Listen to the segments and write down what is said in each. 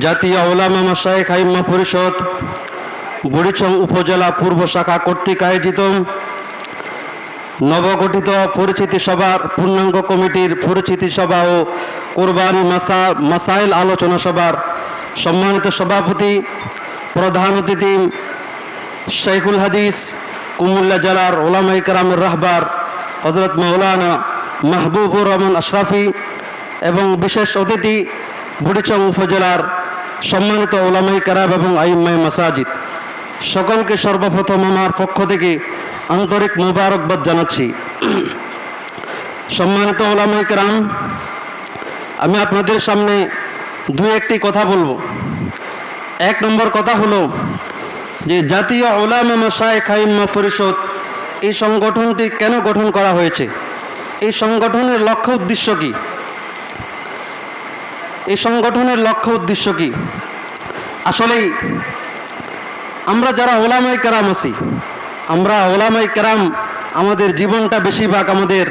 জাতীয় ওলামা মাসায়েক আইম্মা পরিষদ, বুড়িচং উপজেলা পূর্ব শাখা কর্তৃক আয়োজিত নবগঠিত পরিচিতি সভার পূর্ণাঙ্গ কমিটির পরিচিতি সভা ও কোরবানি মাসা, মাসাইল আলোচনা সভার সম্মানিত সভাপতি, প্রধান অতিথি শেখুল হাদিস, কুমুল্লা জেলার ওলামাই কারামের রাহবার হজরত মৌলানা মাহবুবুর রহমান আশরাফি এবং বিশেষ অতিথি বুড়িচং উপজেলার সম্মানিত ওলামাই কারাব এবং আইম্মাই মাসাজিদ, সকলকে সর্বপ্রথম আমার পক্ষ থেকে আন্তরিক মুবারকবাদ জানাচ্ছি। সম্মানিত ওলামাই কেরাম, আমি আপনাদের সামনে দু একটি কথা বলব। এক নম্বর কথা হলো যে, জাতীয় ওলামা মাসায় খাইম্মা পরিষদ এই সংগঠনটি কেন গঠন করা হয়েছে? এই সংগঠনের লক্ষ্য উদ্দেশ্য কি? এই সংগঠনের লক্ষ্য উদ্দেশ্য কি? আসলেই আমরা যারা ওলামাই কেরাম আছি, আমরা ওলামাই কেরাম আমাদের জীবনটা বেশিরভাগ আমাদের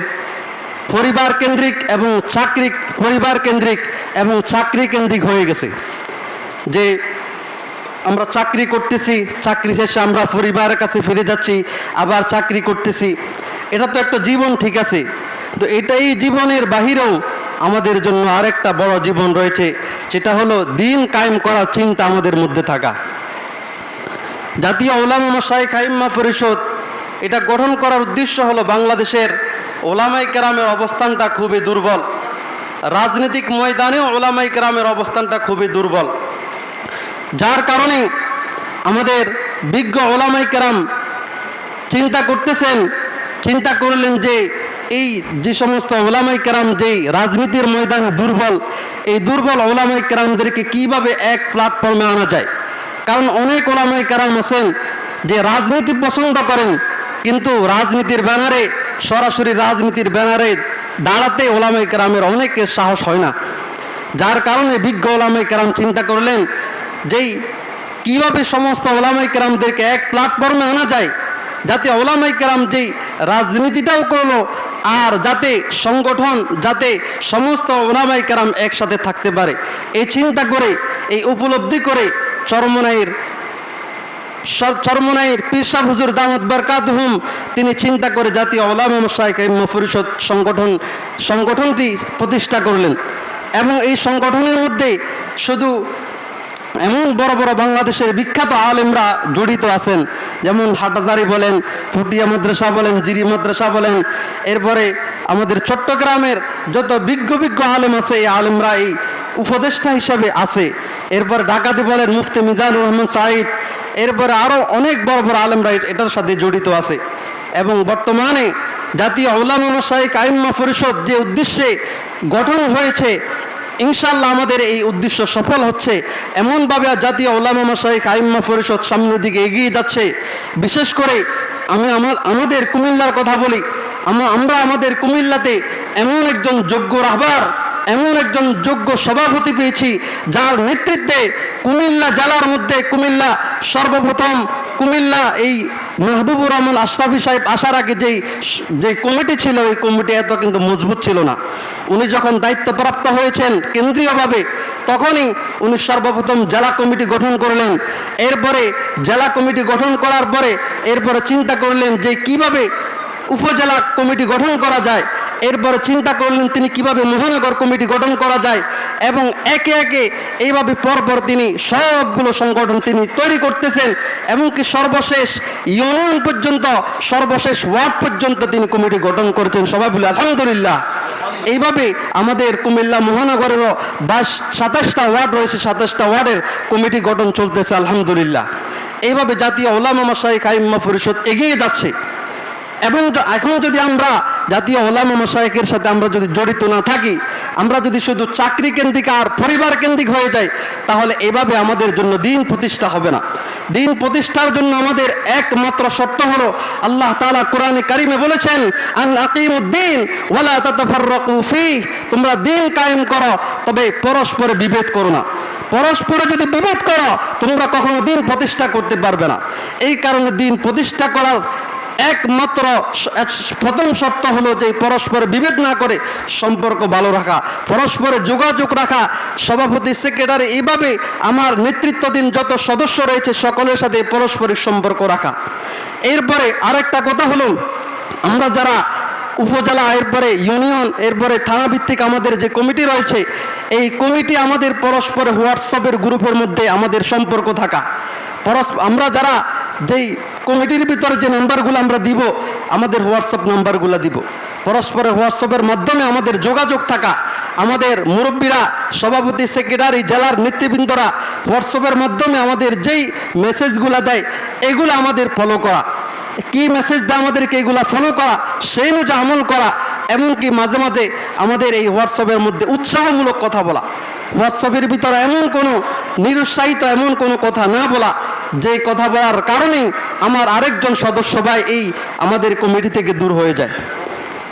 পরিবার কেন্দ্রিক এবং চাকরি, পরিবার কেন্দ্রিক এবং চাকরি কেন্দ্রিক হয়ে গেছে। যে আমরা চাকরি করতেছি, চাকরি শেষে আমরা পরিবারের কাছে ফিরে যাচ্ছি, আবার চাকরি করতেছি। এটা তো একটা জীবন ঠিক আছে। তো এটাই জীবনের বাহিরেও আমাদের জন্য আরেকটা বড় জীবন রয়েছে, সেটা হলো দিন কায়েম করার চিন্তা আমাদের মধ্যে থাকা। জাতীয় ওলামা মশাই খাইম্মা পরিষদ এটা গঠন করার উদ্দেশ্য হলো বাংলাদেশের ওলামাই কেরামের অবস্থানটা খুবই দুর্বল। রাজনৈতিক ময়দানেও ওলামাই কেরামের অবস্থানটা খুবই দুর্বল। যার কারণে আমাদের বিজ্ঞ ওলামাই কেরাম চিন্তা করতেছেন, চিন্তা করলেন যে এই যে সমস্ত ওলামাই কেরাম যেই রাজনীতির ময়দান দুর্বল, এই দুর্বল ওলামাই কেরামদেরকে কীভাবে এক প্ল্যাটফর্মে আনা যায়? কারণ অনেক ওলামাই কেরাম আছেন যে রাজনীতি পছন্দ করেন, কিন্তু রাজনীতির ব্যানারে, সরাসরি রাজনীতির ব্যানারে দাঁড়াতে ওলামাই কেরামের অনেকের সাহস হয় না। যার কারণে বিজ্ঞ ওলামাই কেরাম চিন্তা করলেন যেই কীভাবে সমস্ত ওলামাই কেরামদেরকে এক প্ল্যাটফর্মে আনা যায়, যাতে ওলামাই কেরাম যেই রাজনীতিটাও করল আর যাতে সংগঠন, যাতে সমস্ত ওলামাই কেরাম একসাথে থাকতে পারে। এই চিন্তা করে, এই উপলব্ধি করে চরমনাইয়ের চরমনাইয়ের পিরসাব হুজুর দামদ বরকাত হুম, তিনি চিন্তা করে জাতীয় ওলামা পরিষদ সংগঠন, সংগঠনটি প্রতিষ্ঠা করলেন। এবং এই সংগঠনের মধ্যে শুধু এমন বড় বড় বাংলাদেশের বিখ্যাত আলেমরা জড়িত আছেন। যেমন হাটাজারি বলেন, ফুটিয়া মাদ্রাসা বলেন, জিরি মাদ্রাসা বলেন। এরপরে আমাদের চট্টগ্রামের যত বিজ্ঞ বিজ্ঞ আলেম আছে, এই আলেমরা এই উপদেষ্টা হিসাবে আছে। এরপর ঢাকাতে বলেন মুফতি মিজানুর রহমান সাহিদ এরপরে আরও অনেক বড় বড় আলেমরা এটার সাথে জড়িত আছে। এবং বর্তমানে জাতীয় ওলামা শাহিক আইম্মা পরিষদ যে উদ্দেশ্যে গঠন হয়েছে ইনশাল্লাহ আমাদের এই উদ্দেশ্য সফল হচ্ছে। এমনভাবে জাতীয় ওলামা মাসাইক আইম্মা পরিষদ সামনের দিকে এগিয়ে যাচ্ছে। বিশেষ করে আমি আমার, আমাদের কুমিল্লার কথা বলি। আমরা আমাদের কুমিল্লাতে এমন একজন যোগ্য রাহবার, এমন একজন যোগ্য সভাপতি পেয়েছি, যার নেতৃত্বে কুমিল্লা জেলার মধ্যে কুমিল্লা সর্বপ্রথম কুমিল্লা এই মাহবুবুর রহমান আশরাফি সাহেব আসার আগে যেই যে কমিটি ছিল, ওই কমিটি এত কিন্তু মজবুত ছিল না। উনি যখন দায়িত্বপ্রাপ্ত হয়েছেন কেন্দ্রীয়ভাবে, তখনই উনি সর্বপ্রথম জেলা কমিটি গঠন করলেন। এরপরে জেলা কমিটি গঠন করার পরে, এরপরে চিন্তা করলেন যে কীভাবে উপজেলা কমিটি গঠন করা যায়। এরপরে চিন্তা করলেন তিনি কীভাবে মহানগর কমিটি গঠন করা যায় এবং একে একে এইভাবে পরপর তিনি সবগুলো সংগঠন তিনি তৈরি করতেছেন এমনকি সর্বশেষ ইউনিয়ন পর্যন্ত, সর্বশেষ ওয়ার্ড পর্যন্ত তিনি কমিটি গঠন করেছেন। সবাই বলে আলহামদুলিল্লাহ। এইভাবে আমাদের কুমিল্লা মহানগরেরও বাইশ, সাতাশটা ওয়ার্ড রয়েছে, সাতাশটা ওয়ার্ডের কমিটি গঠন চলতেছে, আলহামদুলিল্লাহ। এইভাবে জাতীয় ওলামা মাসাই খাইম্মা পরিষদ এগিয়ে যাচ্ছে। এবং এখন যদি আমরা জাতীয় ওলামা মশাইকের সাথে আমরা যদি জড়িত না থাকি, আমরা যদি শুধু চাকরি কেন্দ্রিক আর পরিবার কেন্দ্রিক হয়ে যাই, তাহলে এভাবে আমাদের জন্য দিন প্রতিষ্ঠা হবে না। দিন প্রতিষ্ঠার জন্য আমাদের একমাত্র শর্ত হলো আল্লাহ তালা কোরআনে কারিমে বলেছেন তোমরা দিন কায়েম করো, তবে পরস্পরে বিভেদ করো না। পরস্পরে যদি বিভেদ করো, তোমরা কখনো দিন প্রতিষ্ঠা করতে পারবে না। এই কারণে দিন প্রতিষ্ঠা করার একমাত্র এক- প্রথম শর্ত হলো যে পরস্পর বিভেদ না করে সম্পর্ক ভালো রাখা, পরস্পরে যোগাযোগ রাখা। সভাপতি, সেক্রেটারি, এইভাবে আমার নেতৃত্বাধীন যত সদস্য রয়েছে, সকলের সাথে পারস্পরিক সম্পর্ক রাখা। এরপরে আরেকটা কথা হলো, আমরা যারা উপজেলা, এরপরে ইউনিয়ন, এরপরে থানা ভিত্তিক আমাদের যে কমিটি রয়েছে, এই কমিটি আমাদের পরস্পর হোয়াটসঅ্যাপের গ্রুপের মধ্যে আমাদের সম্পর্ক থাকা। পরস্পর আমরা যারা যেই কমিটির ভিতরে যে নাম্বারগুলো আমরা দিব, আমাদের হোয়াটসঅ্যাপ নাম্বারগুলো দিব। পরস্পরের হোয়াটসঅ্যাপের মাধ্যমে আমাদের যোগাযোগ থাকা, আমাদের মুরব্বীরা, সভাপতি, সেক্রেটারি, জেলার নেতৃবৃন্দরা হোয়াটসঅ্যাপের মাধ্যমে আমাদের যেই মেসেজগুলো দেয়, এগুলো আমাদের ফলো করা। কি মেসেজ দেয় আমাদেরকে এগুলা ফলো করা, সেই অনুযায়ী আমল করা, এমনকি মাঝে মাঝে আমাদের এই হোয়াটসঅ্যাপের মধ্যে উৎসাহমূলক কথা বলা। হোয়াটসঅ্যাপের ভিতরে এমন কোনো নিরুৎসাহিত, এমন কোনো কথা না বলা যে কথা বলার কারণেই আমার আরেকজন সদস্য ভাই এই আমাদের কমিটি থেকে দূর হয়ে যায়।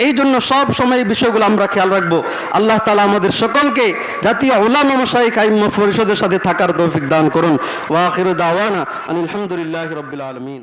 এই জন্য সব সময় বিষয়গুলো আমরা খেয়াল রাখব। আল্লাহ তালা আমাদের সকলকে জাতীয় ওলামা মশাই কাইম পরিষদের সাথে থাকার তৌফিক দান করুন। ওয়াখির দাওয়ানা আলহামদুলিল্লাহ রবিল আলমিন।